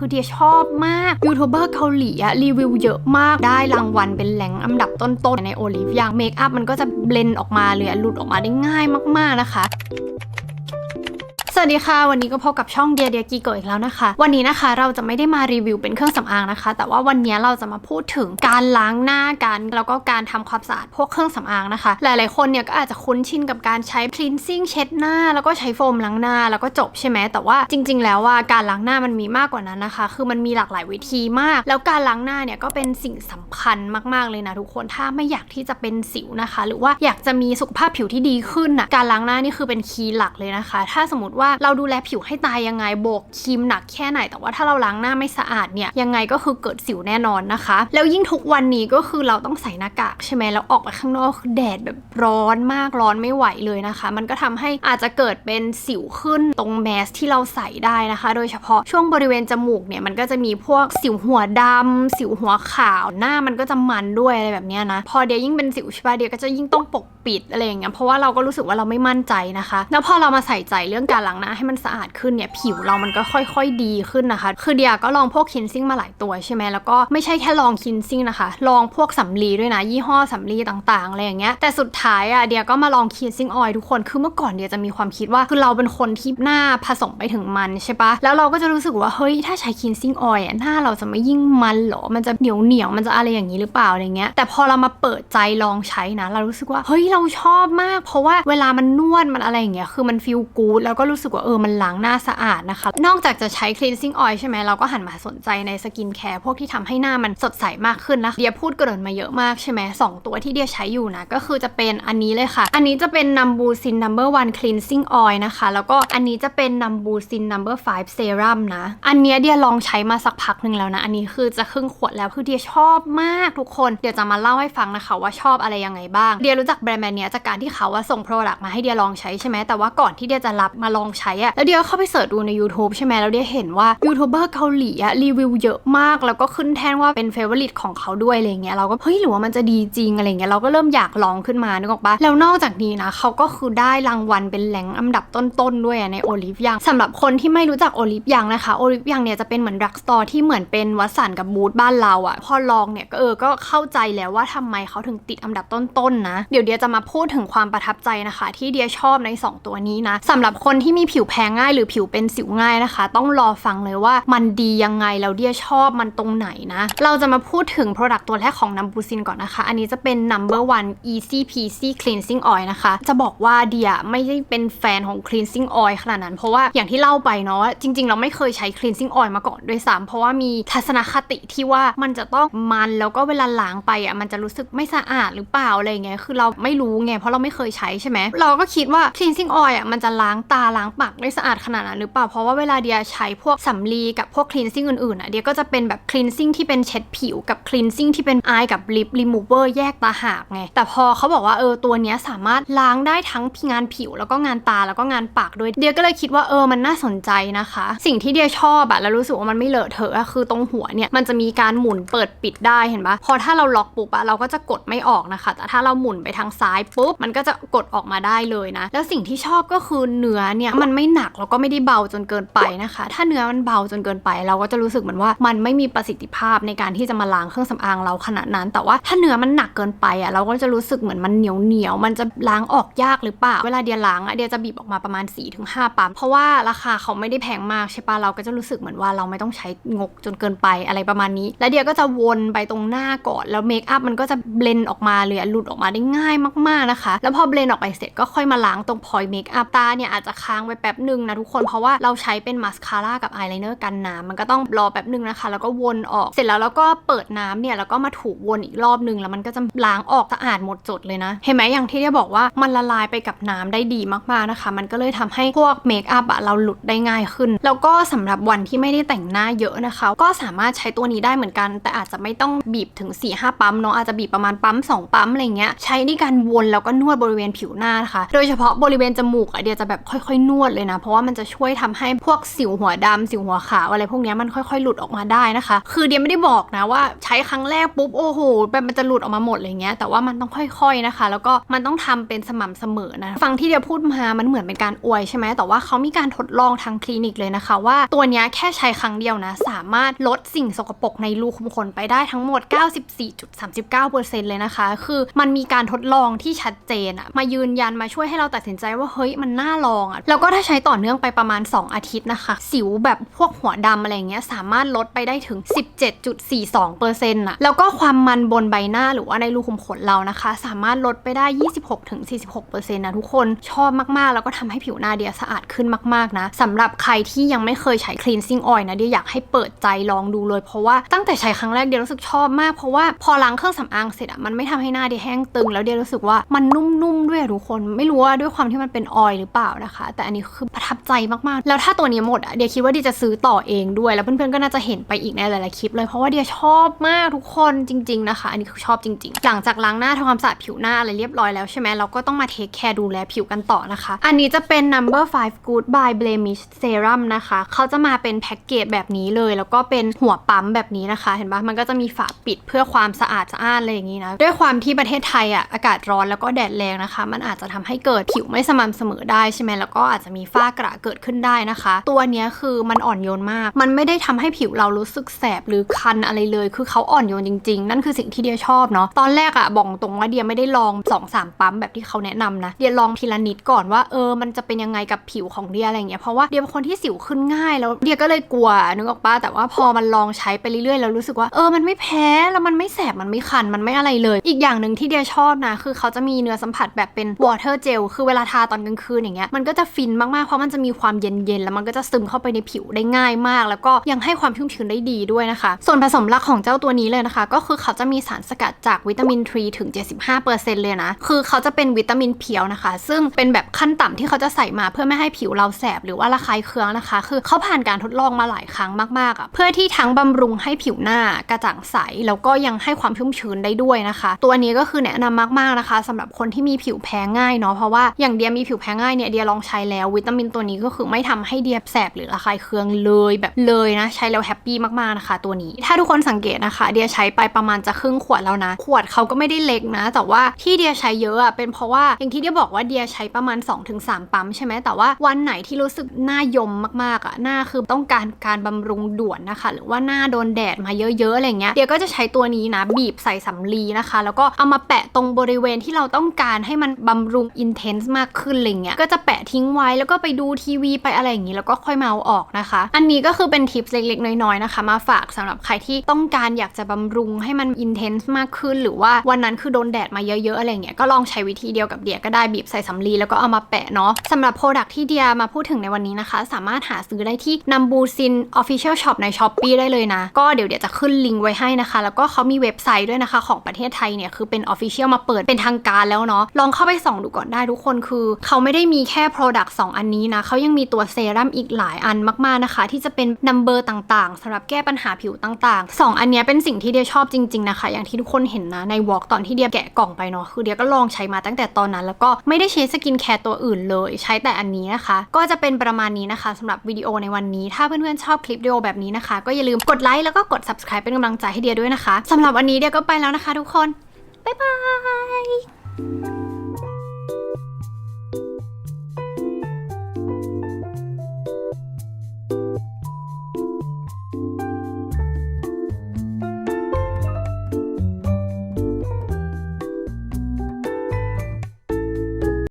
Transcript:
คือเดียชอบมาก ยูทูบเบอร์เกาหลีอะรีวิวเยอะมากได้รางวัลเป็นแหล่งอันดับต้นๆ ในโอลิฟอย่างเมคอัพมันก็จะเบลนออกมาเลยหลุดออกมาได้ง่ายมากๆนะคะ วัสดีค่ะ วันนี้ก็พบกับช่องเดียเดียกีโกอีกแล้วนะคะ วันนี้นะคะเราจะไม่ได้มารีวิวเป็นเครื่องสำอางนะคะ แต่ว่าวันนี้เราจะมาพูดถึงการล้างหน้ากันแล้วก็การทำความสะอาดพวกเครื่องสำอางนะคะ หลายๆคนเนี่ยก็อาจจะคุ้นชินกับการใช้ cleansing เช็ดหน้า แล้วก็ใช้โฟมล้างหน้าแล้วก็จบใช่ไหมแต่ว่าจริง ๆ แล้วว่าการล้างหน้ามันมีมากกว่านั้นนะคะ คือมันมีหลากหลายวิธีมาก แล้วการล้างหน้าเนี่ยก็เป็นสิ่งสำคัญมากๆเลยนะทุกคนถ้าไม่อยากที่จะเป็นสิวนะคะ หรือว่าอยากจะมีสุขภาพผิวที่ดีขึ้นนะการล้างหน้านี่คือเป็นคีย์หลักเลยนะคะ ถ้าสมมติว่าเราดูแลผิวให้ตายยังไงโบกครีมหนักแค่ไหน แต่ว่าถ้าเราล้างหน้าไม่สะอาดเนี่ยยังไงก็คือเกิดสิวแน่นอนนะคะ แล้วยิ่งทุกวันนี้ก็คือเราต้องใส่หน้ากากใช่ไหมแล้วออกไปข้างนอกแดดแบบร้อนมากร้อนไม่ไหวเลยนะคะ มันก็ทำให้อาจจะเกิดเป็นสิวขึ้นตรงแมสที่เราใส่ได้นะคะ โดยเฉพาะช่วงบริเวณจมูกเนี่ยมันก็จะมีพวกสิวหัวดำสิวหัวขาวหน้ามันก็จะมันด้วยอะไรแบบนี้นะพอเดียยิ่งเป็นสิวใช่ปะเดียก็จะยิ่งต้องปกปิดอะไรอย่างเงี้ยเพราะว่าเราก็รู้สึกว่าเราไม่มั่นใจนะคะ แล้วพอเรามาใส่ใจเรื่องการล้างหน้าให้มันสะอาดขึ้นเนี่ยผิวเรามันก็ค่อยๆดีขึ้นนะคะ คือเดียก็ลองพวกคินซิ่งมาหลายตัวใช่ไหมแล้วก็ไม่ใช่แค่ลองคินซิ่งนะคะ ลองพวกสำลีด้วยนะ ยี่ห้อสำลีต่างๆอะไรอย่างเงี้ยแต่สุดท้ายอะเดียก็มาลองคินซิ่งออยทุกคนคือเมื่อก่อนเดียจะมีความคิดว่าคือเราเป็นคนที่หน้าผสมไปถึงมันใช่ปะแล้วเราก็จะรู้สึกว่าเฮ้ยถ้าใช้คินซิ่งออยอะหน้าเราจะไม่ยิ่งมันหรอมันจะเหนียวเหนียวมันจะอะไรอย่างนี้หรือเปล่าอะไรเงี้ยแต่พอเรามาเปิดใจลองใช้นะ เรารู้สึกว่าเฮ้ยเราชอบมาก เพราะว่าเวลามันนวดมันอะไรอย่างเงี้ยคือมันฟีลกู๊ดแล้วก็รู้สึกว่าเออมันล้างหน้าสะอาดนะคะ นอกจากจะใช้ cleansing oil ใช่ไหมเราก็หันมาสนใจในสกินแคร์พวกที่ทำให้หน้ามันสดใสมากขึ้นนะเดียพูดเกริ่นมาเยอะมากใช่ไหมสองตัวที่เดียใช้อยู่นะ ก็คือจะเป็นอันนี้เลยค่ะ อันนี้จะเป็น number sin number one cleansing oil นะคะ แล้วก็อันนี้จะเป็น number sin number five serum นะ อันเนี้ยเดียลองใช้มาสักพักหนึ่งแล้วนะ อันนี้คือจะครึ่งขวดแล้วคือเดียชอบมากทุกคน เดี๋ยวจะมาเล่าให้ฟังนะคะว่าชอบอะไรยังไงบ้าง เดียรู้จักแบรนด์เนี้ยจากการที่เขาว่าส่ง product มาให้เดียลองใช้ใช่ไหมแต่ว่าก่อนที่เดียจะรับมาลองใช้อะแล้วเดียก็เข้าไปเสิร์ชดูใน YouTube ใช่ไหมแล้วเดียเห็นว่ายูทูบเบอร์เกาหลีอะรีวิวเยอะมาก แล้วก็ขึ้นแท่นว่าเป็นเฟเวอร์ลิตของเขาด้วยอะไรเงี้ยเราก็เฮ้ยหรือว่ามันจะดีจริงอะไรเงี้ยเราก็เริ่มอยากลองขึ้นมานึกออกปะแล้วนอกจากนี้นะเขาก็คือได้รางวัลเป็นแหล่งอันดับต้นๆด้วยในโอลิฟยังสำหรับคนที่ไม่รู้จักโอลิฟยังนะคะโอลิฟยังเนี่ยจะเป็นเหมือนดรักสตอร์ที่เหมือนเป็นวัสันกับบูธบ้านเราอะพอลองเนี่ยก็เออก็เข้าใจแล้วว่าทำไมเขาถึงติดอันดับต้นๆนะ เดี๋ยวเดียจะมาพูดถึงความประทับใจนะคะ ที่เดียชอบใน 2 ตัวนี้นะสำหรับคนที่มีผิวแพ้ง่ายหรือผิวเป็นสิวง่ายนะคะ ต้องรอฟังเลยว่ามันดียังไงแล้วเดียชอบมันตรงไหนนะ เราจะมาพูดถึง Product ตัวแรกของนัมบูซินก่อนนะคะ อันนี้จะเป็น number one easy peasy cleansing oil นะคะ จะบอกว่าเดียไม่ได้เป็นแฟนของ cleansing oil ขนาดนั้น เพราะว่าอย่างที่เล่าไปเนาะจริง ๆ เราไม่เคยใช้ cleansing oil มาก่อนด้วยซ้ำเพราะว่ามีทัศนคติที่ว่ามันจะต้องมันแล้วก็เวลาล้างไปอะมันจะรู้สึกไม่สะอาดหรือเปล่าอะไรเงี้ยคือเราไม่รู้ไงเพราะเราไม่เคยใช้ใช่ไหมเราก็คิดว่า cleansing oil อะมันจะล้างตาล้างปากได้สะอาดขนาดนั้นหรือเปล่า เพราะว่าเวลาเดียใช้พวกสำลีกับพวก cleansing อื่นๆอะเดียก็จะเป็นแบบ cleansing ที่เป็นเช็ดผิวกับ cleansing ที่เป็น eye กับ lip remover แยกตาหากไง แต่พอเขาบอกว่าเออตัวเนี้ยสามารถล้างได้ทั้งงานผิวแล้วก็งานตาแล้วก็งานปากด้วย เดียก็เลยคิดว่าเออมันน่าสนใจนะคะ สิ่งที่เดียชอบอะแล้วรู้สึกว่ามันไม่เลอะเทอะอะคือตรงหัวเนี่ยมันจะมีการหมุนเปิดปิดได้เห็นปะพอถ้าเราล็อกปุ๊บอะเราก็จะกดไม่ออกนะคะ แต่ถ้าเราหมุนไปทางซ้ายปุ๊บมันก็จะกดออกมาได้เลยนะ แล้วสิ่งที่ชอบก็คือเนื้อเนี่ยมันไม่หนักแล้วก็ไม่ได้เบาจนเกินไปนะคะ ถ้าเนื้อมันเบาจนเกินไป เราก็จะรู้สึกเหมือนว่ามันไม่มีประสิทธิภาพในการที่จะมาล้างเครื่องสำอางเราขนาดนั้น แต่ว่าถ้าเนื้อมันหนักเกินไปอะเราก็จะรู้สึกเหมือนมันเหนียวเหนียวมันจะล้างออกยากหรือเปล่าเวลาเดียล้างอะเดียจะบีบออกมาประมาณ4-5ปั๊มเพราะว่าราคาเขาไม่ได้แพงมากใช่ปะเราก็จะรู้สึกเหมือนว่าเราไม่ต้องใช้งกจนเกินไปอะไรประมาณนี้ แล้วเดียก็จะวนไปตรงหน้าก่อนแล้วเมคอัพมันก็จะเบลนออกมาเลยอหลุดออกมาได้ง่ายมากๆนะคะ แล้วพอเบลนออกไปเสร็จก็ค่อยมาล้างตรงพอยเมคอัพตาเนี่ยอาจจะค้างไว้แป๊บหนึ่งนะทุกคนเพราะว่าเราใช้เป็นมาสคาร่ากับอายไลเนอร์กันน้ำมันก็ต้องรอแป๊บหนึ่งนะคะ แล้วก็วนออกเสร็จแล้วเราก็เปิดน้ำเนี่ยแล้วก็มาถูวนอีกรอบหนึ่งแล้วมันก็จะล้างออกสะอาดหมดจดเลยนะ เห็นไหมอย่างที่เดียบอกว่ามันละลายไปกับน้ำได้ดีมากๆนะคะ มันก็เลยทำให้พวกเมคอัพอะเราหลุดได้ง่ายขึ้น แล้วก็สำหรับวันที่ไม่ได้แต่งหน้าเยอะนะคะ ก็สามารถใช้ตัวนี้ได้เหมือนกัน แต่อาจจะไม่ต้องบีบถึง 4 5ปั๊มเนาะอาจจะบีบประมาณปั๊ม2ปั๊มอะไรเงี้ยใช้ในการวนแล้วก็นวดบริเวณผิวหน้านะคะ โดยเฉพาะบริเวณจมูกอะเดียจะแบบค่อยๆนวดเลยนะ เพราะว่ามันจะช่วยทำให้พวกสิวหัวดำสิวหัวขาวอะไรพวกนี้มันค่อยๆ หลุดออกมาได้นะคะ คือเดียไม่ได้บอกนะว่าใช้ครั้งแรกปุ๊บโอ้โหแบบมันจะหลุดออกมาหมดอะไรเงี้ยแต่ว่ามันต้องค่อยๆนะคะ แล้วก็มันต้องทำเป็นสม่ำเสมอนะฟังที่เดียพูดมามันเหมือนเป็นการอวยใช่ไหมแต่ว่าเขามีการทดลองทางคลินิกเลยนะคะ ว่าตัวนี้แค่ใช้ครั้งเดียวนะ สามารถลดสิ่งสกปรกในรูขุมขนไปได้ทั้งหมด 94.39%เลยนะคะ คือมันมีการทดลองที่ชัดเจนอะมายืนยันมาช่วยให้เราตัดสินใจว่าเฮ้ยมันน่าลองอะแล้วก็ก็ถ้าใช้ต่อเนื่องไปประมาณ 2 อาทิตย์นะคะ สิวแบบพวกหัวดำอะไรเงี้ยสามารถลดไปได้ถึง 17.42%อะแล้วก็ความมันบนใบหน้าหรือว่าในรูขุมขนเรานะคะ สามารถลดไปได้ 26-46%นะทุกคนชอบมากๆ แล้วก็ทำให้ผิวหน้าเดียสะอาดขึ้นมากๆนะสำหรับใครที่ยังไม่เคยใช้ cleansing oil นะเดียอยากให้เปิดใจลองดูเลย เพราะว่าตั้งแต่ใช้ครั้งแรกเดียรู้สึกชอบมากเพราะว่าพอล้างเครื่องสำอางเสร็จอะมันไม่ทำให้หน้าเดียแห้งตึง แล้วเดียรู้สึกว่ามันนุ่มๆด้วยทุกคน ไม่รู้ว่าด้วยความที่มันเป็นออยล์หรือเปล่านะคะ แต่อันนี้คือประทับใจมากๆ แล้วถ้าตัวนี้หมดอะเดียคิดว่าเดียจะซื้อต่อเองด้วย แล้วเพื่อนๆก็น่าจะเห็นไปอีกในหลายๆคลิปเลยเพราะว่าเดียชอบมากทุกคนจริง ๆนะคะ อันนี้คือชอบจริง ๆ หลังจากล้างหน้าทำความสะอาดผิวหน้าอะไรเรียบร้อยแล้วใช่ไหมเราก็ต้องมาเทคแคร์ดูแลผิวกันต่อนะคะ อันนี้จะเป็น number 5 good by blemish serum นะคะเขาจะมาเป็นแพ็กเกจแบบนี้เลย แล้วก็เป็นหัวปั๊มแบบนี้นะคะ เห็นปะมันก็จะมีฝาปิดเพื่อความสะอาดสะอ้านอะไรอย่างนี้นะด้วยความที่ประเทศไทยอะอากาศร้อนแล้วก็แดดแรงนะคะ มันอาจจะทำให้เกิดผิวไม่สม่ำเสมอได้ใช่ไหมแล้วก็อาจจะมีฝ้ากระเกิดขึ้นได้นะคะ ตัวเนี้ยคือมันอ่อนโยนมาก มันไม่ได้ทำให้ผิวเรารู้สึกแสบหรือคันอะไรเลย คือเขาอ่อนโยนจริง ๆ นั่นคือสิ่งที่เดียชอบเนาะตอนแรกอะบอกตรงว่าเดียไม่ได้ลอง2อสามปั๊มแบบที่เขาแนะนำนะเดียลองทีละนิดก่อนว่าเออมันจะเป็นยังไงกับผิวของเดียอะไรเงี้ยเพราะว่าเดียเป็นคนที่สิวขึ้นง่ายแล้วเดียก็เลยกลัวนึกออกปะแต่ว่าพอมันลองใช้ไปเรื่อยๆแล้วรู้สึกว่าเออมันไม่แพ้แล้วมันไม่แสบมันไม่คันมันไม่อะไรเลย อีกอย่างหนึ่งที่เดียชอบนะคือเขาจะมีเนื้อสัมผัสแบบเป็น water gel คือเวลาทาตอนกลางคืนอย่างเงี้ยมันก็จะฟินมากๆ เพราะมันจะมีความเย็นๆ แล้วมันก็จะซึมเข้าไปในผิวได้ง่ายมาก แล้วก็ยังให้ความชุ่มชื้นได้ดีด้วยนะคะ ส่วนผสมหลักของเจ้าตัวนี้เลยนะคะ ก็คือเขาจะมีสารสกัดจากวิตามินทรีถึง 75%เลยนะ คือเขาจะเป็นวิตามินเพียวนะคะ ซึ่งเป็นแบบขั้นต่ำที่เขาจะใส่มาเพื่อไม่ให้ผิวเราแสบหรือว่าระคายเคืองนะคะ คือเขาผ่านการทดลองมาหลายครั้งมากๆอะ่ะเพื่อที่ทั้งบำรุงให้ผิวหน้ากระจ่างใสแล้วก็ยังให้ความชุ่มชื้นได้ด้วยนะคะ ตัวนี้ก็คือแนะนำมากๆนะคะสำหรับคนที่มีผิวแพ้ง่ายเนาะเพราะว่าอย่างเดียมีผิวแพ้ง่ายเนี่ยเดียลองใช้แล้ววิตามินตัวนี้ก็คือไม่ทำให้เดียบแสบหรือระคายเคืองเลยแบบเลยนะ ใช้แล้วแฮปปี้มากๆนะคะ ตัวนี้ ถ้าทุกคนสังเกตนะคะ เดียใช้ไปประมาณจะครึ่งขวดแล้วนะ ขวดเขาก็ไม่ได้เล็กนะ แต่ว่าที่เดียใช้เยอะอะเป็นเพราะว่าอย่างที่เดียบอกว่าเดียใช้ประมาณ 2-3 ปั๊มใช่ไหมแต่ว่าวันไหนที่รู้สึกหน้ายมมากๆอะหน้าคือต้องการการบำรุงด่วนนะคะ หรือว่าหน้าโดนแดดมาเยอะๆอะไรเงี้ยเดียก็จะใช้ตัวนี้นะบีบใส่สำลีนะคะ แล้วก็เอามาแปะตรงบริเวณที่เราต้องการให้มันบำรุงอินเทนส์มากขึ้นอะไรเงี้ยก็จะแปะทิ้งไว้แล้วก็ไปดูทีวีไปอะไรอย่างงี้แล้วก็ค่อยมาเอาออกนะคะ อันนี้ก็คือเป็นทิปเล็กๆ น้อยๆนะคะ มาฝากสำหรับใครที่ต้องการอยากจะบำรุงให้มันอินเทนส์มากขึ้น หรือว่าวันนั้นคือโดนแดดมาเยอะๆอะไรเงี้ยก็ลองใช้วิธีเดียวกับเดียก็ได้บีบใส่สำลีแล้วก็เอามาแปะเนาะสำหรับโปรดักที่เดียมาพูดถึงในวันนี้นะคะ สามารถหาซื้อได้ที่นัมบูซิน Official Shop ใน s h อ p e e ได้เลยนะ ก็เดี๋ยวเดี๋ยวจะขึ้นลิงก์ไว้ให้นะคะ แล้วก็เขามีเว็บไซต์ด้วยนะคะ ของประเทศไทยเนี่ยคือเป็น Official มาเปิดเป็นทางการแล้วเนาะลองเข้าไปส่องดูก่อนได้ทุกคนคือ เขาไม่ได้มีแค่ Product 2 อันนี้นะเขายังมีตัวเซรั่มอีกหลายอันมากๆนะคะ ที่จะเป็นนัมเบอร์ต่างๆสำหรับแก้ปัญหาผิวต่างๆ 2 อันนี้เป็นสิ่งที่เดียชอบจริงๆนะคะ อย่างที่ทุกคนเห็นนะในวอล์กตอนที่เดียแกะกล่องไปเนาะคือเดียก็ลองใช้มาตั้งแต่ตอนนั้น แล้วก็ไม่ได้ใช้สกินแคร์ตัวอื่นเลย ใช้แต่อันนี้นะคะ ก็จะเป็นประมาณนี้นะคะสำหรับวิดีโอในวันนี้ ถ้าเพื่อนๆชอบคลิปวิดีโอแบบนี้นะคะ ก็อย่าลืมกดไลค์แล้วก็กด subscribe เป็นกำลังใจให้เดียด้วยนะคะสำหรับวันนี้เดียก็ไปแล้วนะคะ ทุกคนบ๊ายบาย